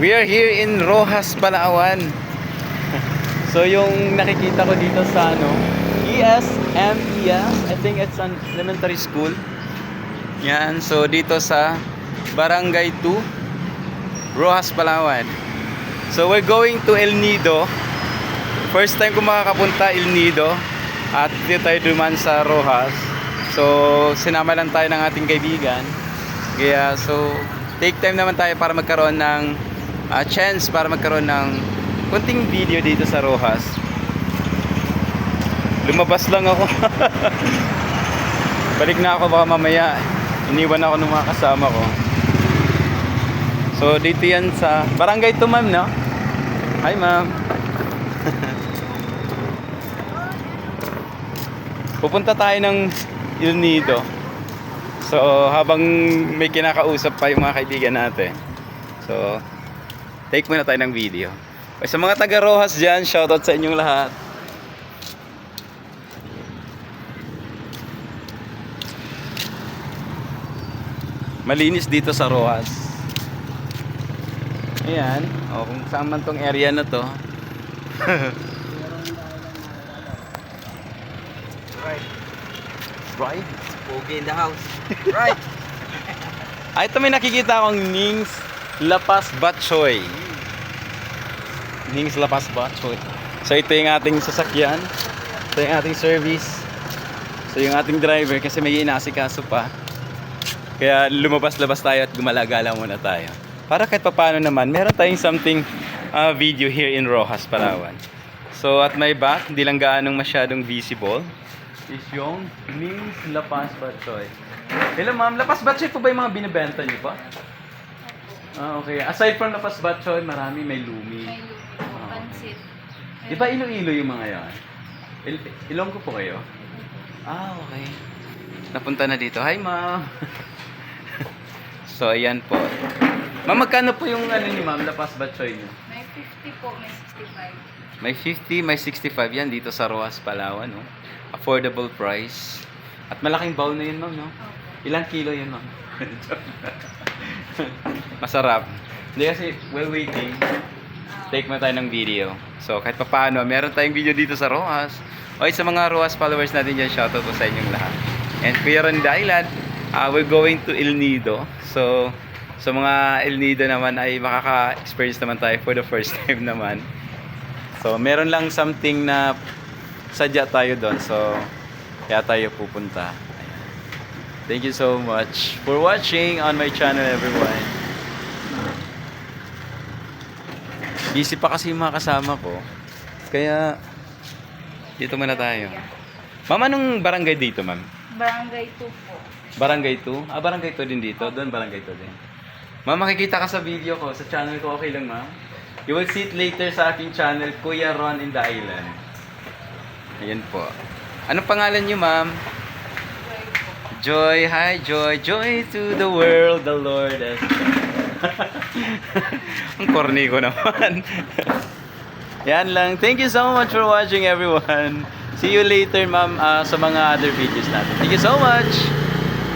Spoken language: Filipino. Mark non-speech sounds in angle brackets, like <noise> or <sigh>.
We are here in Rojas, Palawan. <laughs> So yung nakikita ko dito sa ano, ESMES, I think it's an elementary school. Yan, so dito sa Barangay 2, Rojas, Palawan. So we're going to El Nido. First time ko makakapunta El Nido at dito tayo duman sa Rojas. So sinama lang tayo ng ating kaibigan. Kaya so take time naman tayo para magkaroon ng ah, chance para magkaroon ng konting video dito sa Rojas. Lumabas lang ako. <laughs> Balik na ako baka mamaya. Iniwan ako ng mga kasama ko. So dito yan sa Barangay to ma'am no? Hi ma'am. <laughs> Pupunta tayo ng El Nido. So habang may kinakausap pa yung mga kaibigan natin. So take muna tayo ng video. Okay, sa mga taga Rojas dyan, shoutout sa inyong lahat. Malinis dito sa Rojas. Ayan. O, kung saan man tong area na to. <laughs> Right. Right? Pogi in the house. Right. <laughs> Ah, ito may nakikita akong Nings Lapas Batchoy. Nings Lapas Batchoy. So ito yung ating sasakyan. Ito yung ating service. So yung ating driver kasi may inasikaso pa. Kaya lumabas-labas tayo at gumalagala muna tayo. Para kahit papaano naman, meron tayong something uh, video here in Rojas, Palawan. So at my back, hindi lang gaanong masyadong visible, is yung Nings Lapas Batchoy. Hello ma'am, Lapas Batchoy po ba yung mga binibenta niyo pa? Ah, okay. Aside from Lapas Batchoy, marami may lumi. May lupo, pansit. Di ba Iloilo yung mga yan? Il- Ilonggo po kayo? Ah, okay. Napunta na dito. Hi, ma'am. <laughs> so, ayan po. Ma'am, magkano po yung ano ni ma'am, lapas batchoy niyo? May 50 po, may 65. May 50, may 65 yan dito sa Roas, Palawan, no? Affordable price. At malaking bowl na yun, ma'am, no? Opo. Ilang kilo yun, ma'am? <laughs> Masarap. Hindi kasi, while waiting, take mo tayo ng video. So, kahit pa paano, meron tayong video dito sa Roas. Okay, sa mga Roas followers natin dyan, shoutout po sa inyong lahat. And Kuya Ron Island, uh, we're going to El Nido. So, sa mga El Nido naman ay makaka-experience naman tayo for the first <laughs> time naman. So, meron lang something na sadya tayo doon. So, kaya tayo pupunta. Thank you so much for watching on my channel, everyone. Busy pa kasi yung mga kasama ko. Kaya, dito muna tayo. Ma'am, anong barangay dito, ma'am? Barangay 2 po. Barangay 2? Ah, barangay 2 din dito. Doon, barangay 2 din. Ma'am, makikita ka sa video ko, sa channel ko, okay lang, ma'am? You will see it later sa aking channel, Kuya Ron in the Island. Ayan po. Anong pangalan niyo, ma'am? Joy, hi Joy. Joy to the world, the Lord has <laughs> Ang corny ko naman. <laughs> Yan lang. Thank you so much for watching everyone. See you later, ma'am, ah, sa mga other videos natin. Thank you so much.